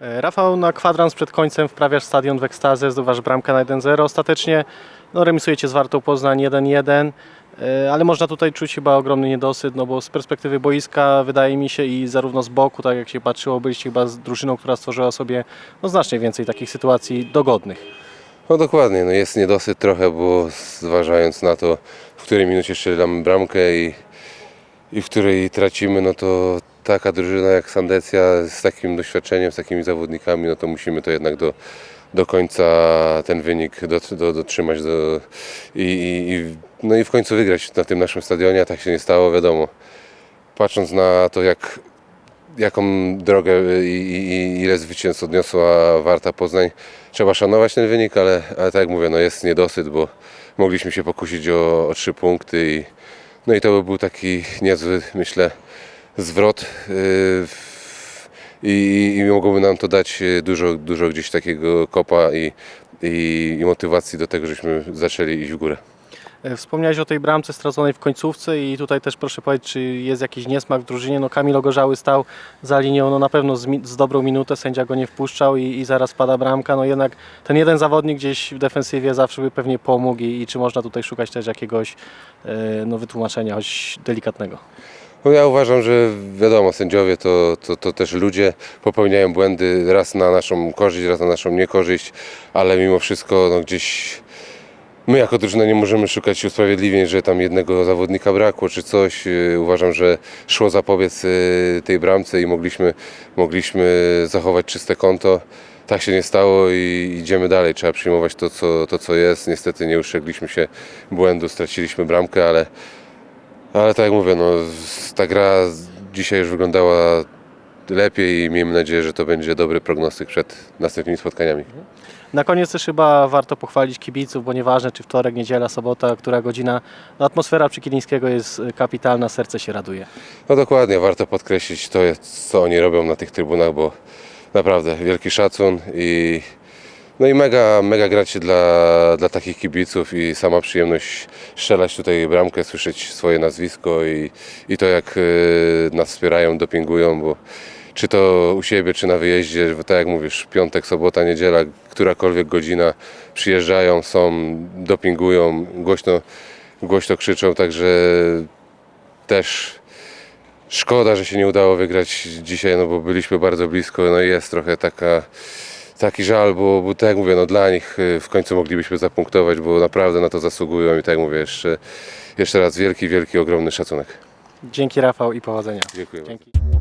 E, Rafał, na kwadrans przed końcem wprawiasz stadion w ekstazę, zdobywasz bramkę na 1-0. Ostatecznie no, remisujecie z Wartą Poznań 1-1, e, ale można tutaj czuć chyba ogromny niedosyt, no bo z perspektywy boiska wydaje mi się i zarówno z boku, tak jak się patrzyło, byliście chyba z drużyną, która stworzyła sobie no, znacznie więcej takich sytuacji dogodnych. No dokładnie, no jest niedosyt trochę, bo zważając na to, w której minucie strzelamy bramkę i, i w której tracimy, no to taka drużyna jak Sandecja z takim doświadczeniem, z takimi zawodnikami, no to musimy to jednak do, do końca ten wynik do, do, dotrzymać do, i, i, no i w końcu wygrać na tym naszym stadionie, a tak się nie stało, wiadomo. Patrząc na to, jak jaką drogę i, i ile zwycięstw odniosła Warta Poznań. Trzeba szanować ten wynik, ale, ale tak jak mówię, no jest niedosyt, bo mogliśmy się pokusić o, o trzy punkty i, no i to by był taki niezły, myślę, zwrot yy, w- i, i mogłoby nam to dać yy, dużo, dużo gdzieś takiego kopa i, i, i motywacji do tego, żebyśmy zaczęli iść w górę. E, Wspomniałeś o tej bramce straconej w końcówce i tutaj też proszę powiedzieć, czy jest jakiś niesmak w drużynie. No Kamil Ogorzały stał za linią, no na pewno z, z dobrą minutę, sędzia go nie wpuszczał i, i zaraz pada bramka. No jednak ten jeden zawodnik gdzieś w defensywie zawsze by pewnie pomógł i, i czy można tutaj szukać też jakiegoś e, no, wytłumaczenia, choć delikatnego. No ja uważam, że wiadomo, sędziowie to, to, to też ludzie popełniają błędy raz na naszą korzyść, raz na naszą niekorzyść, ale mimo wszystko no gdzieś my jako drużyna nie możemy szukać usprawiedliwień, że tam jednego zawodnika brakło czy coś. Yy, Uważam, że szło zapobiec yy, tej bramce i mogliśmy, mogliśmy zachować czyste konto. Tak się nie stało i idziemy dalej. Trzeba przyjmować to co, to, co jest. Niestety nie ustrzegliśmy się błędu, straciliśmy bramkę, ale ale tak jak mówię, no, ta gra dzisiaj już wyglądała lepiej i miejmy nadzieję, że to będzie dobry prognostyk przed następnymi spotkaniami. Na koniec też chyba warto pochwalić kibiców, bo nieważne czy wtorek, niedziela, sobota, która godzina, no atmosfera przy Kilińskiego jest kapitalna, serce się raduje. No dokładnie, warto podkreślić to, co oni robią na tych trybunach, bo naprawdę wielki szacun i no i mega, mega gracie dla, dla takich kibiców i sama przyjemność strzelać tutaj bramkę, słyszeć swoje nazwisko i, i to jak y, nas wspierają, dopingują, bo czy to u siebie, czy na wyjeździe, tak jak mówisz, piątek, sobota, niedziela, którakolwiek godzina przyjeżdżają, są, dopingują, głośno, głośno krzyczą, także też Szkoda, że się nie udało wygrać dzisiaj, no bo byliśmy bardzo blisko, no i jest trochę taka, taki żal, bo, bo tak jak mówię, no dla nich y, w końcu moglibyśmy zapunktować, bo naprawdę na to zasługują i tak jak mówię, jeszcze, jeszcze raz wielki, wielki, ogromny szacunek. Dzięki Rafał i powodzenia. Dziękuję bardzo. Dzięki.